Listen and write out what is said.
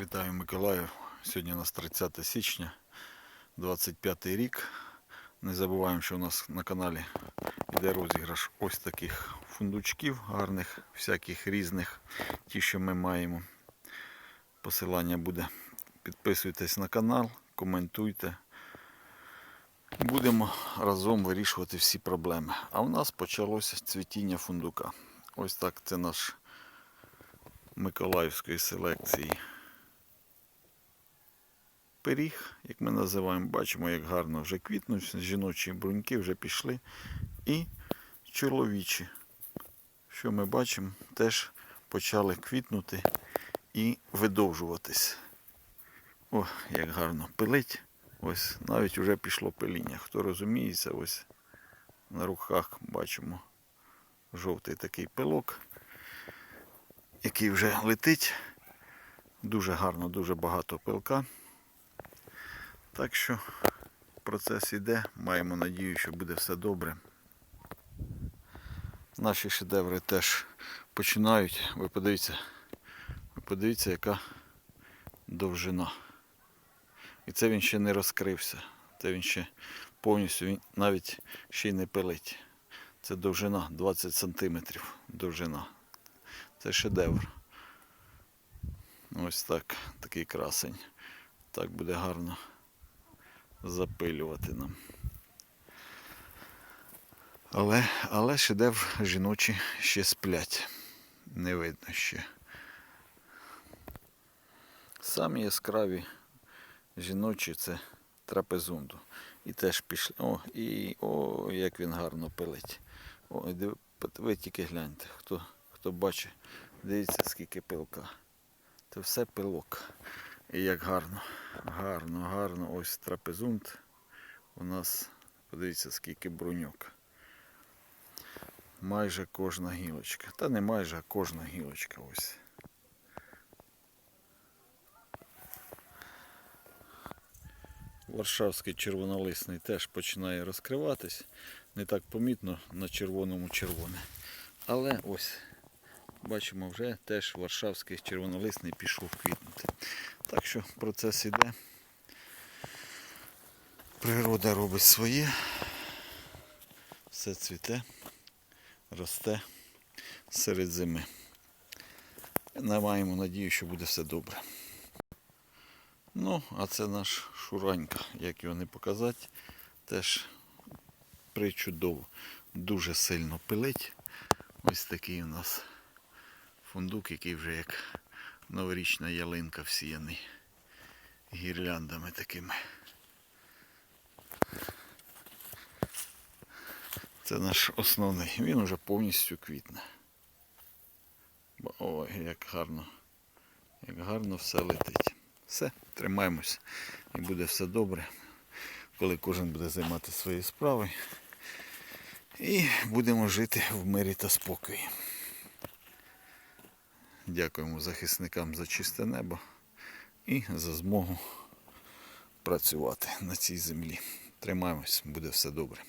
Вітаю Миколаїв. Сьогодні у нас 30 січня, 25 рік. Не забуваємо, що у нас на каналі йде розіграш ось таких фундучків гарних, всяких різних, ті, що ми маємо. Посилання буде. Підписуйтесь на канал, коментуйте. Будемо разом вирішувати всі проблеми. А у нас почалося цвітіння фундука. Ось так це наш Миколаївської селекції пиріг, як ми називаємо, бачимо, як гарно вже квітнуть, жіночі бруньки вже пішли. І чоловічі, що ми бачимо, теж почали квітнути і видовжуватись. О, як гарно пилить. Ось навіть вже пішло пиління. Хто розуміється, ось на руках бачимо жовтий такий пилок, який вже летить. Дуже гарно, дуже багато пилка. Так що процес іде, маємо надію, що буде все добре. Наші шедеври теж починають. Ви подивіться, ви подивіться, яка довжина. І це він ще не розкрився. Це він ще повністю він навіть ще й не пилить. Це довжина 20 см довжина. Це шедевр. Ось так, такий красень. Так буде гарно запилювати нам. Але, але шедевр жіночі ще сплять. Не видно ще. Самі яскраві жіночі це трапезунду. І теж пішли. О, і о, як він гарно пилить. О, ви тільки гляньте, хто, хто бачить, дивіться, скільки пилка. Це все пилок. І як гарно, гарно, гарно. Ось трапезунт. У нас, подивіться, скільки бруньок. Майже кожна гілочка. Та не майже, а кожна гілочка ось. Варшавський червонолисний теж починає розкриватись. Не так помітно на червоному червоне. Але ось бачимо вже теж Варшавський червонолисний пішов квітнути. Так що процес іде. Природа робить своє. Все цвіте, росте серед зими. Ми маємо надію, що буде все добре. Ну, а це наш Шуранька, як його не показати, теж причудово. Дуже сильно пилить. Ось такий у нас фундук, який вже як новорічна ялинка всіяний гірляндами такими. Це наш основний. Він уже повністю квітне. Ой, як гарно, як гарно все летить. Все, тримаємось і буде все добре, коли кожен буде займати свої справи. І будемо жити в мирі та спокої. Дякуємо захисникам за чисте небо і за змогу працювати на цій землі. Тримаємось, буде все добре.